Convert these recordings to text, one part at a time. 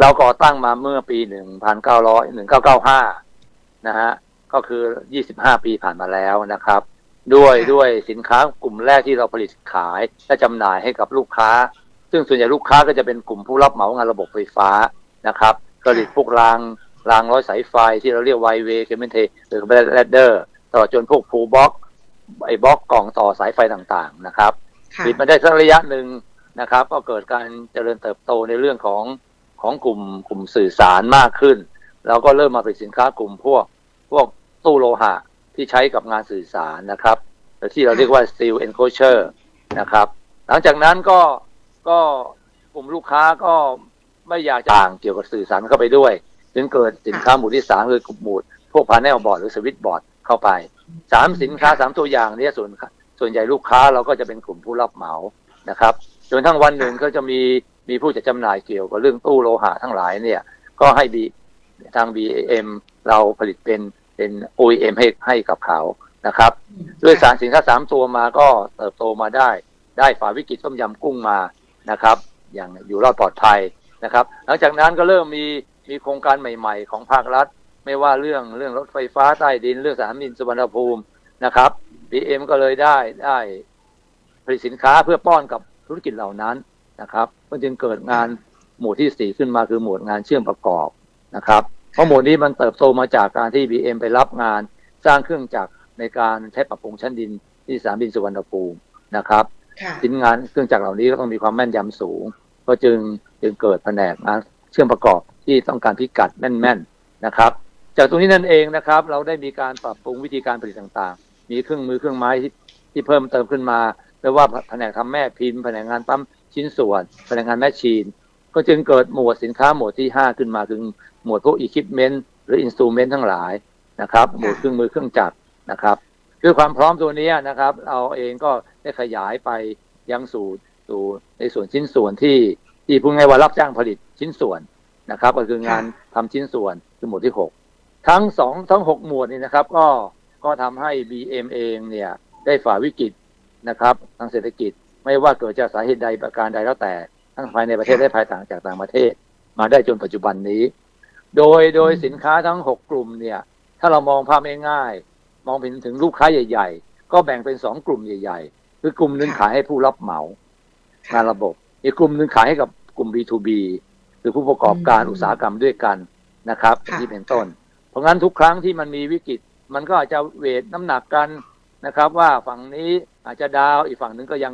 เราก่อตั้งมาเมื่อปี1900 1995นะฮะก็คือ25ปีผ่านมาแล้วนะครับ ด้วยค่ะด้วยสินค้ากลุ่มแรกที่เราผลิตขายและจำหน่ายให้กับลูกค้า ซึ่งส่วนใหญ่ลูกค้าก็จะเป็นกลุ่มผู้รับเหมางานระบบไฟฟ้านะครับผลิตพวกรางรางร้อยสายไฟที่เราเรียกไวเวย์เคเบิลเทหรือแรดเดอร์ตลอดจนพวกพูบล็อกไอ้บล็อกกล่องต่อสายไฟต่างๆนะครับค่ะปิดมาได้สักระยะหนึ่งนะครับ ก็เกิดการเจริญเติบโตในเรื่องของ ของกลุ่มกลุ่มสื่อสารมากขึ้นเราก็เริ่มมาผลิตสินค้ากลุ่มพวกพวกตู้โลหะที่ใช้กับงานสื่อสารนะครับที่เราเรียกว่า steel enclosure นะครับ หลังจากนั้นก็ก็กลุ่มลูกค้าก็ไม่อยากจะต่างเกี่ยวกับสื่อสารเข้าไปด้วย จึงเกิดสินค้าหมู่ที่สามคือกลุ่มหมู่พวกพาแนลบอร์ดหรือสวิตช์บอร์ดเข้าไปสามสินค้าสามตัวอย่างนี้ส่วนส่วนใหญ่ลูกค้าเราก็จะเป็นกลุ่มผู้รับเหมานะครับจนทั้งวันหนึ่งก็จะมี มีผู้จัดจำหน่ายเกี่ยวกับเรื่องตู้โลหะทั้งหลายเนี่ย ก็ให้บีทาง BAM เราผลิตเป็นเป็น OEM ให้ให้กับเขานะครับ ด้วยสารสินค้าสามตัวมาก็เติบโตมาได้ ได้ฝ่าวิกฤตต้มยำกุ้งมานะครับ อย่างอยู่รอดปลอดภัยนะครับ หลังจากนั้นก็เริ่มมีมีโครงการใหม่ ๆ ของภาครัฐ ไม่ว่าเรื่องเรื่องรถไฟฟ้าใต้ดิน เรื่องสนามบินสุวรรณภูมินะครับ BM ก็เลยได้ได้ผลิตสินค้าเพื่อป้อนกับธุรกิจเหล่านั้น นะครับก็จึงเกิดงานหมวดที่สี่ขึ้นมาคือหมวดงานเชื่อมประกอบนะครับเพราะหมวดนี้มันเติบโตมาจากการที่ BM ไปรับงานสร้างเครื่องจักรในการใช้ปรับปรุงชั้นดินที่สนามบินสุวรรณภูมินะครับค่ะสินงานเครื่องจักรเหล่านี้ก็ต้องมีความแม่นยำสูง ก็จึงจึงเกิดแผนกงานเชื่อมประกอบที่ต้องการพิกัดแม่นๆนะครับ จากตรงนี้นั่นเองนะครับ เราได้มีการปรับปรุงวิธีการผลิตต่างๆ มีเครื่องมือเครื่องไม้ที่ที่เพิ่มเติมขึ้นมาไม่ว่าแผนกทำแม่พิมพ์แผนกงานปั๊ม ชิ้นส่วนแผนกงานแมชชีน ก็จึงเกิดหมวดสินค้าหมวดที่ 5 ขึ้นมาคือหมวดพวกอุปกรณ์หรืออินสตูเมนต์ทั้งหลายนะครับ หมวดเครื่องมือเครื่องจักรนะครับด้วยความพร้อมตัวนี้นะครับ เราเองก็ได้ขยายไปยังสู่สู่ในส่วนชิ้นส่วนที่ที่พูดง่ายว่ารับจ้างผลิตชิ้นส่วนนะครับ ก็คืองานทำชิ้นส่วนคือหมวดที่หกทั้งสองทั้งหกหมวดนี้นะครับ ก็ก็ทำให้ BM เองเนี่ยได้ฝ่าวิกฤตนะครับ ทางเศรษฐกิจ ไม่ว่าเกิดจากสาเหตุใดประการใดแล้วแต่ ทั้งภายในประเทศและภายต่างจากต่างประเทศ มาได้จนปัจจุบันนี้ โดยโดยสินค้าทั้งหกกลุ่มเนี่ย ถ้าเรามองภาพง่ายๆมองเห็นถึงลูกค้าใหญ่ ๆ ก็แบ่งเป็นสองกลุ่มใหญ่ ๆ คือกลุ่มหนึ่งขายให้ผู้รับเหมางานระบบ อีกกลุ่มหนึ่งขายให้กับกลุ่ม B2B คือผู้ประกอบการอืมอุตสาหกรรมด้วยกันนะครับค่ะที่เป็นต้น เพราะงั้นทุกครั้งที่มันมีวิกฤต มันก็อาจจะเวทน้ำหนักกันนะครับ ว่าฝั่งนี้ อาจจะดาวอีกฝั่งหนึ่งก็ยัง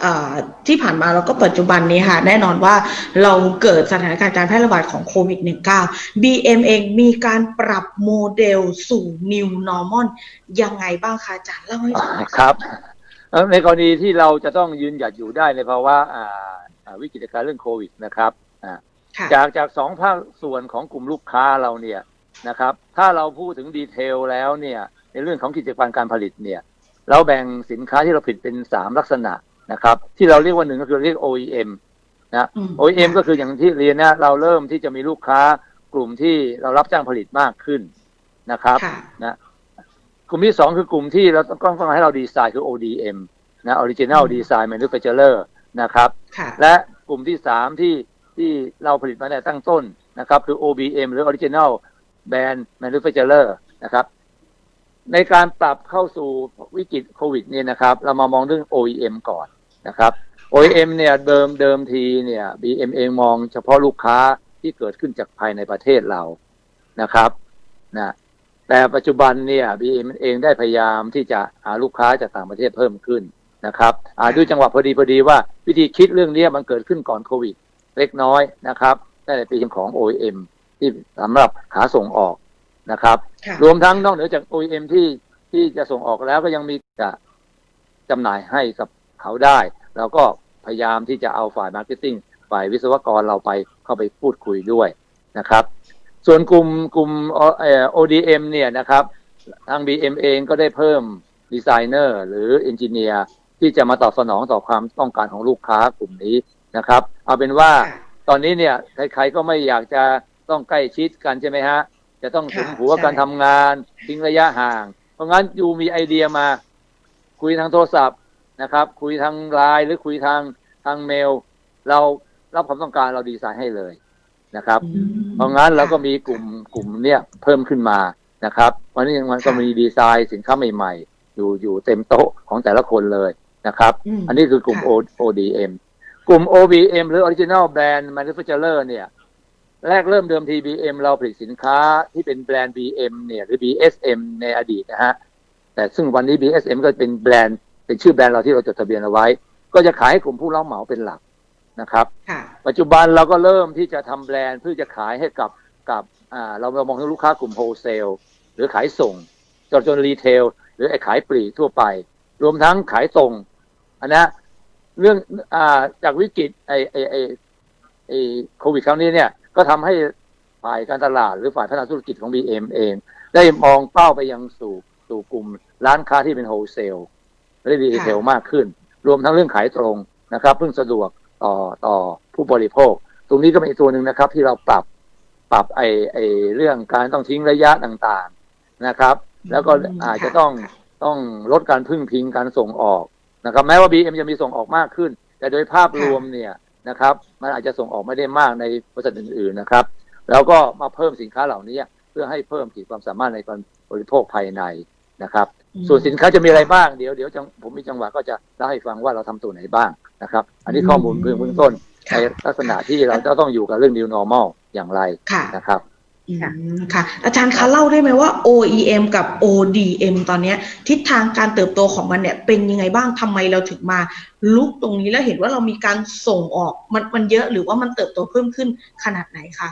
เอ่อที่ผ่านมาแล้วก็ปัจจุบันนี้ค่ะ แน่นอนว่าเราเกิดสถานการณ์การแพร่ระบาดของโควิด -19 BM เองมีการปรับโมเดลสู่ New Normal ยังไงบ้างคะอาจารย์เล่าให้ฟังหน่อยครับเอ่อในกรณีที่เราจะต้องยืนหยัดอยู่ได้ในภาวะอ่าอ่าวิกฤตการณ์เรื่องโควิดนะครับอ่าค่ะจากจากสองภาคส่วนของกลุ่มลูกค้าเราเนี่ยนะครับ ถ้าเราพูดถึงดีเทลแล้วเนี่ยในเรื่องของกิจการการผลิตเนี่ย เราแบ่งสินค้าที่เราผลิตเป็นสามลักษณะนะครับ ที่เราเรียกว่าหนึ่งก็คือเรียก OEM นะอืม OEM ก็คืออย่างที่เรียนนะเราเริ่มที่จะมีลูกค้ากลุ่มที่เรารับจ้างผลิตมากขึ้นนะครับค่ะนะกลุ่มที่สองคือกลุ่มที่เราต้องต้องให้เราดีไซน์คือ ODM นะ Original อืม Design Manufacturer นะครับค่ะและกลุ่มที่สามที่ที่เราผลิตมาในตั้งต้นนะครับ คือ OBM หรือ Original Brand Manufacturer นะครับ ในการปรับเข้าสู่วิกฤตโควิดเนี่ยนะครับ เรามามองเรื่อง OEM ก่อนนะครับ OEM เนี่ยเดิมเดิมทีเนี่ย BM เองมองเฉพาะลูกค้าที่เกิดขึ้นจากภายในประเทศเรานะครับนะแต่ปัจจุบันเนี่ย BM เองได้พยายามที่จะหาลูกค้าจากต่างประเทศเพิ่มขึ้นนะครับอ่าด้วยจังหวะพอดีพอดีว่าวิธีคิดเรื่องนี้มันเกิดขึ้นก่อนโควิด เล็กน้อยนะครับในปีของ OEM ที่สำหรับขาส่งออก นะครับค่ะรวมทั้งนอกเหนือจาก OEM ที่ที่จะส่งออกแล้วก็ยังมีจะจำหน่ายให้กับเขาได้เราก็พยายามที่จะเอาฝ่ายมาร์เก็ตติ้งฝ่ายวิศวกรเราไปเข้าไปพูดคุยด้วยนะครับ ส่วนกลุ่มกลุ่มเอ่อ ODM เนี่ยนะครับ ทาง BM เองก็ได้เพิ่มดีไซเนอร์หรือเอนจิเนียร์ที่จะมาตอบสนองต่อความต้องการของลูกค้ากลุ่มนี้นะครับ เอาเป็นว่าตอนนี้เนี่ยใครๆก็ไม่อยากจะต้องใกล้ชิดกันใช่ไหมฮะ จะต้องถึงค่ะหัวใช่การทำงานทิ้งระยะห่าง เพราะงั้นยูมีไอเดียมา คุยทางโทรศัพท์นะครับ คุยทางไลน์หรือคุยทางทางเมล เรารับความต้องการเราดีไซน์ให้เลยนะครับอืมเพราะงั้นเราก็มีกลุ่มกลุ่มเนี้ยเพิ่มขึ้นมานะครับ วันนี้มันก็มีดีไซน์สินค้าใหม่ๆ อยู่อยู่เต็มโต๊ะของแต่ละคนเลยนะครับมอันนี้คือกลุ่มค่ะ O- ODM กลุ่ม OBM หรือ Original Brand Manufacturer เนี่ย แรกเริ่มเดิมที BM เราผลิตสินค้าที่เป็นแบรนด์ BM เนี่ยหรือ BSM ในอดีตนะฮะ แต่ซึ่งวันนี้ BSM ก็เป็นแบรนด์เป็นชื่อแบรนด์เราที่เราจดทะเบียนเอาไว้ ก็จะขายให้กลุ่มผู้รับเหมาเป็นหลักนะครับค่ะปัจจุบันเราก็เริ่มที่จะทำแบรนด์เพื่อจะขายให้กับกับอ่าเราเรามองถึงลูกค้ากลุ่มโฮลเซลหรือขายส่งจนจนรีเทลหรือไอ้ขายปลีกทั่วไป รวมทั้งขายตรงอันนะเรื่องอ่าจากวิกฤตไอ้ไอ้ไอ้ไอ้โควิดครั้งนี้เนี่ย ก็ทำให้ฝ่ายการตลาดหรือฝ่ายพัฒนาธุรกิจของ BM เอง ได้มองเป้าไปยังสู่สู่กลุ่มร้านค้าที่เป็นโฮลเซลและรีเทลมากขึ้น รวมทั้งเรื่องขายตรงนะครับเพิ่งสะดวกต่อต่อผู้บริโภค ตรงนี้ก็เป็นอีกตัวหนึ่งนะครับ ที่เราปรับปรับไอไอเรื่องการต้องทิ้งระยะต่างๆนะครับ แล้วก็อาจจะต้องต้องลดการพึ่งพิงการส่งออกนะครับ แม้ว่า BM จะมีส่งออกมากขึ้น แต่โดยภาพรวมเนี่ย นะครับ มันอาจจะส่งออกไม่ได้มากในบริษัทอื่นๆนะครับ แล้วก็มาเพิ่มสินค้าเหล่านี้เพื่อให้เพิ่มขีดความสามารถในการบริโภคภายในนะครับ ส่วนสินค้าจะมีอะไรบ้างเดี๋ยวเดี๋ยวจังผมมีจังหวะก็จะเล่าให้ฟังว่าเราทำตัวไหนบ้างนะครับ อันนี้ข้อมูลเบื้องเบื้องต้นในค่ะลักษณะที่เราจะต้องอยู่กับเรื่อง new normal อย่างไรค่ะนะครับอืม ค่ะอาจารย์คะเล่าได้ไหมว่า OEM กับ ODM ตอนเนี้ยทิศทางการเติบโตของมันเนี่ยเป็นยังไงบ้างทำไมเราถึงมาลุกตรงนี้แล้วเห็นว่าเรามีการส่งออกมันมันเยอะหรือว่ามันเติบโตเพิ่มขึ้นขนาดไหนคะ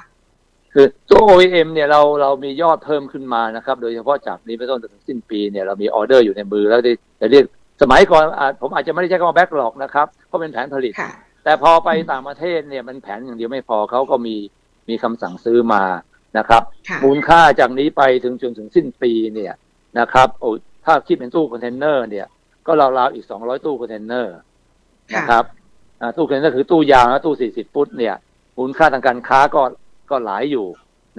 คือตัว OEM เนี่ยเราเรามียอดเพิ่มขึ้นมานะครับ โดยเฉพาะจากนี้ไปต้นจนถึงสิ้นปีเนี่ยเรามีออเดอร์อยู่ในมือแล้วที่จะเรียกสมัยก่อนอาจผมอาจจะไม่ได้ใช้คำว่าแบ็กหลอกนะครับเพราะเป็นแผนผลิตค่ะแต่พอไปต่างประเทศเนี่ยมันแผนอย่างเดียวไม่พอเขาก็มีมีคำสั่งซื้อมา นะครับค่ะมูลค่าจากนี้ไปถึงจนถึงสิ้นปีเนี่ยนะครับโอ้ถ้าคิดเป็นตู้คอนเทนเนอร์เนี่ย ก็ราวๆอีก200ตู้คอนเทนเนอร์นะครับอ่าตู้คอนเทนเนอร์คือตู้ยาวนะตู้40ฟุตเนี่ยมูลค่าทางการค้าก็ก็หลายอยู่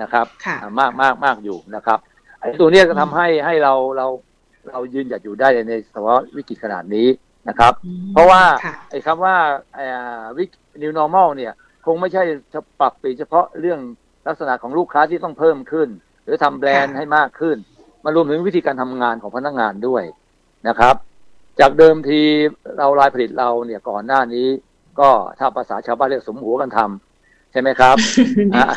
นะครับค่ะอ่ามากมากมากอยู่นะครับไอ้ตัวเนี้ยก็ทำให้ให้เราเราเรายืนหยัดอยู่ได้ในภาวะวิกฤตขนาดนี้นะครับอืมเพราะว่าค่ะไอ้คำว่าวิก new normal เนี่ย คงไม่ใช่จะปรับเปลี่ยนเฉพาะเรื่อง ลักษณะของลูกค้าที่ต้องเพิ่มขึ้น หรือทำแบรนด์ค่ะให้มากขึ้น มารวมถึงวิธีการทำงานของพนักงานด้วยนะครับ จากเดิมทีเรารายผลิตเราเนี่ยก่อนหน้านี้ ก็ถ้าภาษาชาวบ้านเรียกสมหัวกันทำใช่ไหมครับค่ะ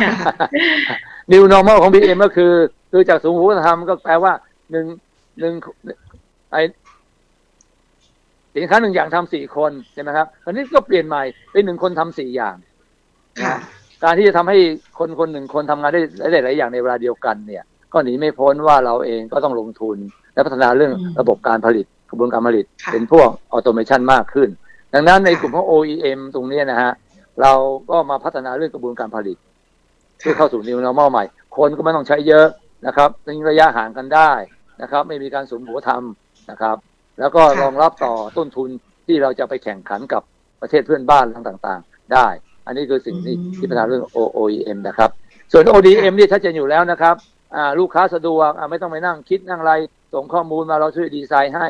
New normal ของ BM ก็คือ คือจากสูงหูธรรมก็แปลว่าหนึ่งหนึ่งไอสินค้าหนึ่งอย่างทำสี่คนใช่ไหมครับตอนนี้ก็เปลี่ยนใหม่เป็นหนึ่งคนทำสี่อย่างค่ะนะ การที่จะทำให้คนคนหนึ่งคนทำงานได้ได้หลายอย่างในเวลาเดียวกันเนี่ย ก็หนีไม่พ้นว่าเราเองก็ต้องลงทุน และพัฒนาเรื่องอืมระบบการผลิตกระบวนการผลิตค่ะเป็นพวกออโตเมชันมากขึ้น ดังนั้นในค่ะกลุ่มของ OEM ตรงเนี้ยนะฮะเราก็มาพัฒนาเรื่องกระบวนการผลิตเพื่อเข้าสู่ new normal ใหม่ คนก็ไม่ต้องใช้เยอะนะครับทิ้งระยะห่างกันได้นะครับ ไม่มีการสวมหัวทำนะครับ แล้วก็ค่ะรองรับต่อต้นทุนที่เราจะไปแข่งขันกับประเทศเพื่อนบ้านต่างๆ ได้ อันนี้คือสิ่งที่อืมที่พัฒนาเรื่อง O- OEM นะครับ ส่วน ODM นี่ชัดเจนอยู่แล้วนะครับอ่าลูกค้าสะดวกอ่าไม่ต้องไปนั่งคิดนั่งอะไรส่งข้อมูลมาเราช่วยดีไซน์ให้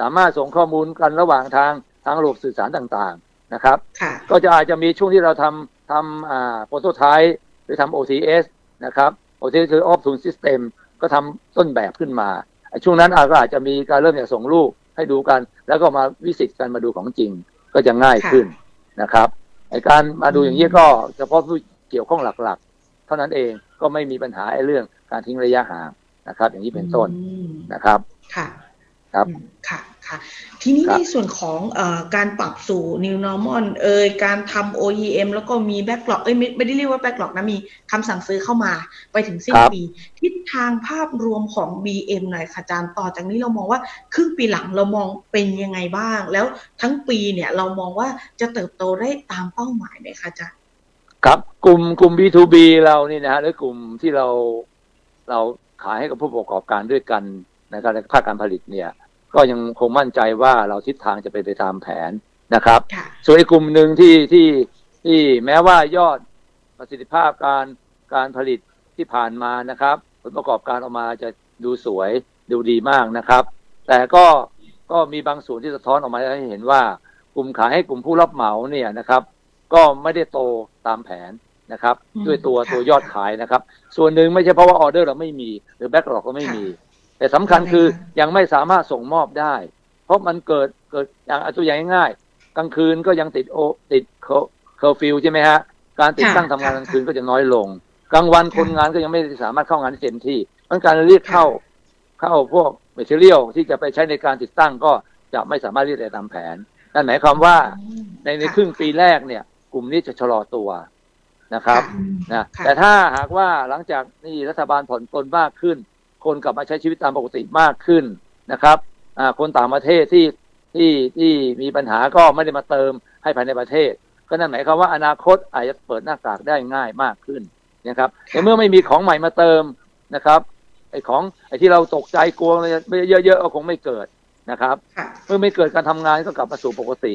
สามารถส่งข้อมูลกันระหว่างทางทางระบบสื่อสารต่างๆนะครับค่ะก็จะอาจจะมีช่วงที่เราทำทำอ่าโปรโตไทป์หรือทำ OTS นะครับ OTS คือ Off Tune System ก็ทำต้นแบบขึ้นมาไอ้ช่วงนั้นอาก็อาจจะมีการเริ่มจากส่งรูปให้ดูกัน แล้วก็มาวิสิตกันมาดูของจริงก็จะง่ายขึ้นนะครับ ไอ้การมาดูอย่างนี้ก็เฉพาะผู้เกี่ยวข้องหลักๆ เท่านั้นเองก็ไม่มีปัญหาไอ้เรื่องการทิ้งระยะห่างนะครับ อย่างนี้เป็นต้นอืมนะครับ ค่ะ ครับอืม ค่ะค่ะทีนี้ครับในส่วนของเอ่อการปรับสู่ new normal เอ่ยการทำ OEM แล้วก็มี backlog เอ้ยไม่ไม่ได้เรียกว่า backlog นะ มีคำสั่งซื้อเข้ามาไปถึงสิ้นครับปี ทิศทางภาพรวมของ BM หน่อยค่ะอาจารย์ต่อจากนี้เรามองว่า ครึ่งปีหลังเรามองเป็นยังไงบ้าง แล้วทั้งปีเนี่ยเรามองว่าจะเติบโตได้ตามเป้าหมายไหมคะอาจารย์ครับกลุ่มกลุ่ม B2B เรานี่นะฮะหรือกลุ่มที่เราเราขายให้กับผู้ประกอบการด้วยกันนะครับในภาคการผลิตเนี่ย ก็ยังคงมั่นใจว่าเราทิศทางจะเป็นไปตามแผนนะครับค่ะส่วนอีกกลุ่มหนึ่งที่ที่ที่แม้ว่ายอดประสิทธิภาพการการผลิตที่ผ่านมานะครับ ผลประกอบการออกมาจะดูสวยดูดีมากนะครับ แต่ก็ก็มีบางส่วนที่สะท้อนออกมาให้เห็นว่า กลุ่มขายให้กลุ่มผู้รับเหมาเนี่ยนะครับ ก็ไม่ได้โตตามแผนนะครับอืมด้วยตัวค่ะตัวยอดขายนะครับ ส่วนหนึ่งไม่ใช่เพราะว่าออเดอร์เราไม่มี หรือแบ็กหลอกก็ไม่มี แต่สำคัญคือยังไงคะยังไม่สามารถส่งมอบได้ เพราะมันเกิดเกิดอย่างเอาตัวอย่างง่ายๆกลางคืนก็ยังติดโอติดเคอร์ฟิวใช่ไหมฮะการติดตั้งทำงานกลางคืนก็จะน้อยลง กลางวันคนงานก็ยังไม่สามารถเข้างานได้เต็มที่เพราะการเรียกเข้าเข้าพวกเมทเทียลที่จะไปใช้ในการติดตั้งก็จะไม่สามารถเรียกได้ตามแผนนั่นหมายความว่าในในครึ่งปีแรกเนี่ย กลุ่มนี้จะชะลอตัวนะครับนะค่ะแต่ถ้าหากว่าหลังจากนี่รัฐบาลผ่อนปลนมากขึ้น คนกลับมาใช้ชีวิตตามปกติมากขึ้นนะครับอ่าคนต่างประเทศที่ที่ที่มีปัญหาก็ไม่ได้มาเติมให้ภายในประเทศ ก็นั่นหมายความว่าอนาคตอาจจะเปิดหน้ากากได้ง่ายมากขึ้นนะครับแต่เมื่อไม่มีของใหม่มาเติมนะครับไอ้ของไอ้ที่เราตกใจกลัวเยอะๆก็คงไม่เกิดนะครับค่ะเมื่อไม่เกิดการทำงานก็กลับมาสู่ปกติ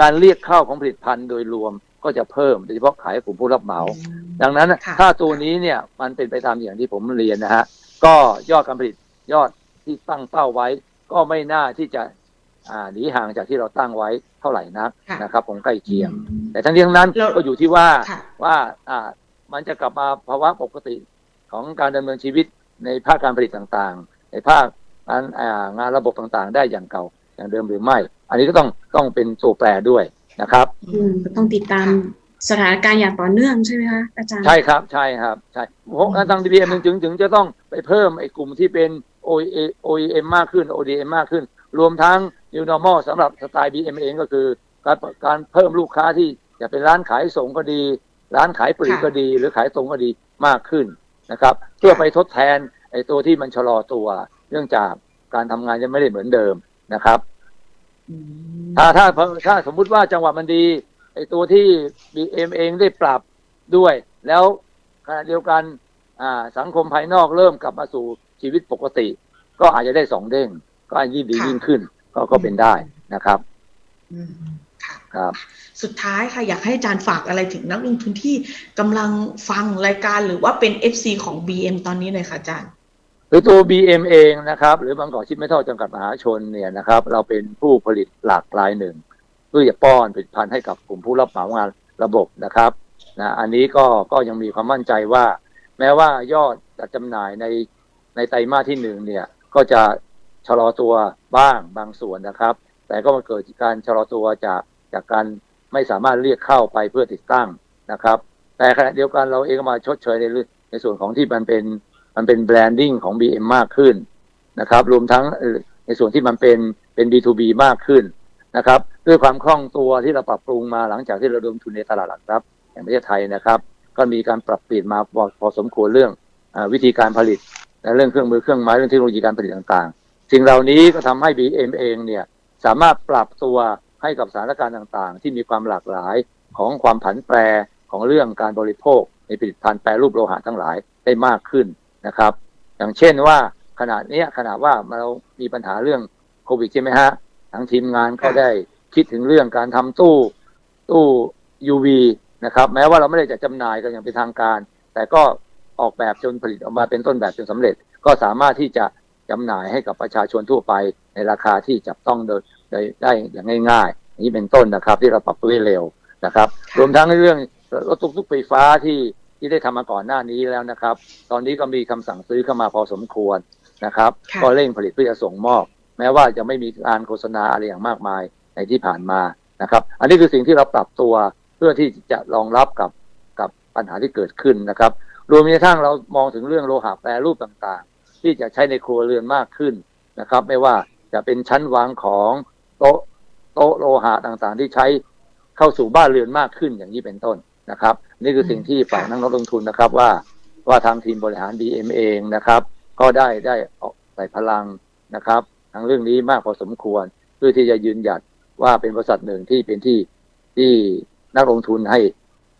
การเรียกเข้าของผลิตภัณฑ์โดยรวมก็จะเพิ่มโดยเฉพาะขายให้กลุ่มผู้รับเหมา ดังนั้นค่ะถ้าตัวนี้เนี่ยมันเป็นไปตามอย่างที่ผมเรียนนะฮะ ก็ยอดการผลิตยอดที่ตั้งเป้าไว้ ก็ไม่น่าที่จะอ่าหนีห่างจากที่เราตั้งไว้เท่าไหร่นักค่ะนะครับผมใกล้เคียง แต่ทั้งนี้ทั้งนั้นแล้วก็อยู่ที่ว่าค่ะว่าอ่ามันจะกลับมาภาวะปกติของการดำเนินชีวิตในภาคการผลิตต่างๆ ในภาคการอ่างานระบบต่างๆ ได้อย่างเก่าอย่างเดิมหรือไม่ อันนี้ก็ต้องต้องเป็นตัวแปรด้วยนะครับอืมก็ต้องติดตามสถานการณ์อย่างต่อเนื่องใช่ไหมคะอาจารย์ใช่ครับใช่ครับใช่เพราะทาง DBM ถึงถึงจะต้องไป เพิ่มไอ้กลุ่มที่เป็น OE OEM มากขึ้น ODM มากขึ้น รวมทั้ง New Normal สำหรับสไตล์ BM เองก็คือการการเพิ่มลูกค้าที่จะเป็นร้านขายส่งก็ดี ร้านขายปลีกค่ะก็ดี หรือขายตรงก็ดีมากขึ้นนะครับ เพื่อไปทดแทนไอ้ตัวที่มันชะลอตัว เนื่องจากการทำงานยังไม่ได้เหมือนเดิมนะครับอืมถ้าถ้าถ้าสมมุติว่าจังหวะมันดีไอตัวที่ BM เองได้ปรับด้วย แล้วขณะเดียวกันอ่า สังคมภายนอกเริ่มกลับมาสู่ชีวิตปกติ ก็อาจจะได้สองเด้ง ก็อาจยิ่งดีค่ะยิ่งขึ้น ก็ก็เป็นได้นะครับอืมค่ะครับ สุดท้ายค่ะอยากให้อาจารย์ฝากอะไรถึงนักลงทุนที่กำลังฟังรายการหรือว่าเป็น FC ของ BM ตอนนี้เลยค่ะอาจารย์หรือตัว BM เองนะครับ หรือบางกอกชิปไม่ทอดจำกัดมหาชนเนี่ยนะครับ เราเป็นผู้ผลิตหลากหลายหนึ่งเพื่อจะป้อนผลิตภัณฑ์ให้กับกลุ่มผู้รับเหมางานระบบนะครับนะอันนี้ก็ก็ยังมีความมั่นใจว่า แม้ว่ายอดจัดจำหน่ายในในไตรมาสที่หนึ่งเนี่ยก็จะชะลอตัวบ้างบางส่วนนะครับ แต่ก็มาเกิดการชะลอตัวจากจากการไม่สามารถเรียกเข้าไปเพื่อติดตั้งนะครับ แต่ขณะเดียวกันเราเองก็มาชดเชยในในส่วนของที่มันเป็นมันเป็นแบรนดิ้งของ BM มากขึ้นนะครับ รวมทั้งในส่วนที่มันเป็นเป็น B2B มากขึ้นนะครับ ด้วยความคล่องตัวที่เราปรับปรุงมาหลังจากที่เราลงทุนในตลาดหลักทรัพย์แห่งประเทศไทยนะครับ ก็มีการปรับเปลี่ยนมาพอพอสมควรเรื่องอวิธีการผลิตและเรื่องเครื่องมือเครื่องไม้เรื่องเทคโนโลยีการผลิตต่างๆ สิ่งเหล่านี้ก็ทำให้ BM เองเนี่ยสามารถปรับตัวให้กับสถานการณ์ต่างๆ ที่มีความหลากหลายของความผันแปรของเรื่องการบริโภค ในผลิตภัณฑ์แปรรูปโลหะทั้งหลายได้มากขึ้นนะครับ อย่างเช่นว่าขณะนี้ขณะว่าเรามีปัญหาเรื่องโควิดใช่ไหมฮะทางทีมงานก็ได้คิดถึงเรื่องการทำตู้ตู้ UV นะครับ แม้ว่าเราไม่ได้จะจำหน่ายกันอย่างเป็นทางการ แต่ก็ออกแบบจนผลิตออกมาเป็นต้นแบบจนสำเร็จ ก็สามารถที่จะจำหน่ายให้กับประชาชนทั่วไป ในราคาที่จับต้องโดยได้ได้อย่างง่ายๆอย่างนี้เป็นต้นนะครับ ที่เราปรับตัวได้เร็วนะครับค่ะรวมทั้งในเรื่องรถตุ๊กๆไฟฟ้าที่ที่ได้ทำมาก่อนหน้านี้แล้วนะครับ ตอนนี้ก็มีคำสั่งซื้อเข้ามาพอสมควรนะครับค่ะก็เร่งผลิตเพื่อจะส่งมอบ แม้ว่าจะไม่มีการโฆษณาอะไรอย่างมากมายในที่ผ่านมานะครับ อันนี้คือสิ่งที่เราปรับตัว เพื่อที่จะรองรับกับกับปัญหาที่เกิดขึ้นนะครับ รวมกระทั่งเรามองถึงเรื่องโลหะแปรรูปต่างๆ ที่จะใช้ในครัวเรือนมากขึ้นนะครับ ไม่ว่าจะเป็นชั้นวางของโต๊ะโต๊ะโลหะต่างๆ ที่ใช้เข้าสู่บ้านเรือนมากขึ้นอย่างนี้เป็นต้นนะครับ นี่คือสิ่งที่ฝากนักลงทุนนะครับว่าว่าทางทีมบริหาร BM เองนะครับ ก็ได้ได้ออกใส่พลังนะครับทั้งเรื่องนี้มากพอสมควร เพื่อที่จะยืนหยัดว่าเป็นบริษัทหนึ่งที่เป็นที่ที่ นักลงทุนให้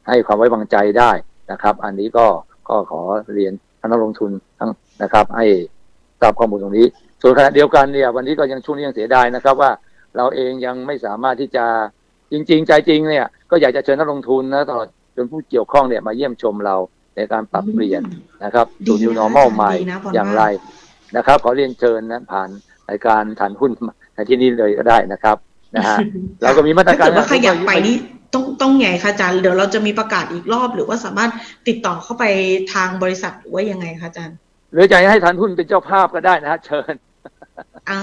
ให้ความไว้วางใจได้นะครับ อันนี้ก็ก็ขอเรียนท่านนักลงทุนทั้งนะครับ ให้ทราบข้อมูลตรงนี้ ส่วนขณะเดียวกันเนี่ย วันนี้ก็ยังช่วงนี้ยังเสียดายนะครับ ว่าเราเองยังไม่สามารถที่จะจริง ๆ ใจจริงเนี่ย ก็อยากจะเชิญนักลงทุนนะตลอดจนผู้เกี่ยวข้องเนี่ยมาเยี่ยมชมเราในการปรับเปลี่ยนนะครับดีสู่นะ new normal อาจารย์ใหม่ดีนะบอลอย่างว่าไรนะครับ ขอเรียนเชิญนะผ่านรายการฐานหุ้นในที่นี้เลยก็ได้นะครับนะฮะเราก็มีมาตรถ้าการเกิดว่าใครอยากไปนี่ ต้องต้องไงคะอาจารย์เดี๋ยวเราจะมีประกาศอีกรอบ หรือว่าสามารถติดต่อเข้าไปทางบริษัทหรือว่ายังไงคะอาจารย์ หรือจะให้ทานหุ้นเป็นเจ้าภาพก็ได้นะฮะเชิญอ่า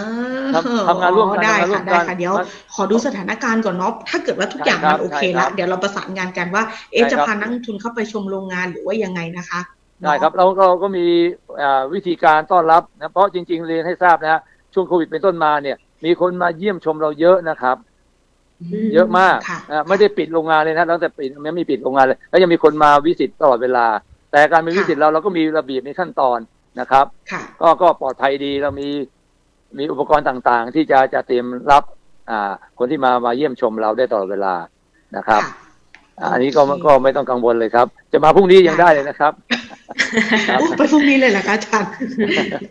ทำทำงานร่วมกันได้ทำงานร่วค่ะมได้กันค่ะเดี๋ยวขอดูสถานการณ์ก่อนเนาะถ้าเกิดว่าทุกอย่างใช่ครัมับนโอเคใช่ครัแล้วบเดี๋ยวเราประสานงานกันว่า เอ๊ะใช่จะครับพานักลงทุนเข้าไปชมโรงงานหรือว่ายังไงนะคะได้ครับเราเราก็มีอ่าวิธีการต้อนรับนะเพราะจริง ๆ เรียนให้ทราบนะฮะช่วงโควิดเป็นต้นมาเนี่ย มีคนมาเยี่ยมชมเราเยอะนะครับม เยอะมากค่ะอ่าไม่ได้ปิดโรงงานเลยนะตั้งแต่ปิดไม่มีปิดโรงงานเลย แล้วยังมีคนมาวิสิตตลอดเวลา แต่การมีวิสิตเราเราก็มีระเบียบมีขั้นตอนนะครับค่ะก็ก็ปลอดภัยดีเรามีมีอุปกรณ์ต่างๆ ที่จะจะเตรียมรับอ่าคนที่มามาเยี่ยมชมเราได้ตลอดเวลานะครับค่ะอ่าอันนี้ก็โอเคก็ไม่ต้องกังวลเลยครับ จะมาพรุ่งนี้ยังได้เลยนะครับครับโอ้ ไปพรุ่งนี้เลยเหรอคะอาจารย์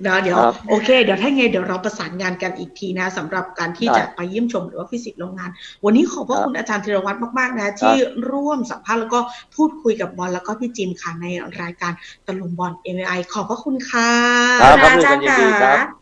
เดี๋ยวเดี๋ยวครับโอเค เดี๋ยวถ้าไงเดี๋ยวเราประสานงานกันอีกทีนะสำหรับการที่ได้จะไปเยี่ยมชมหรือว่าฟิสิตโรงงาน วันนี้ขอบพระครับคุณอาจารย์ธีรวัตรมากๆนะที่ร่วมสัมภาษณ์แล้วก็พูดคุยกับบอลแล้วก็พี่จินค่ะในรายการตะลุมบอล MI ขอบพระคุณค่ะครับค่ะอาจารย์ยินดีครับค่ะ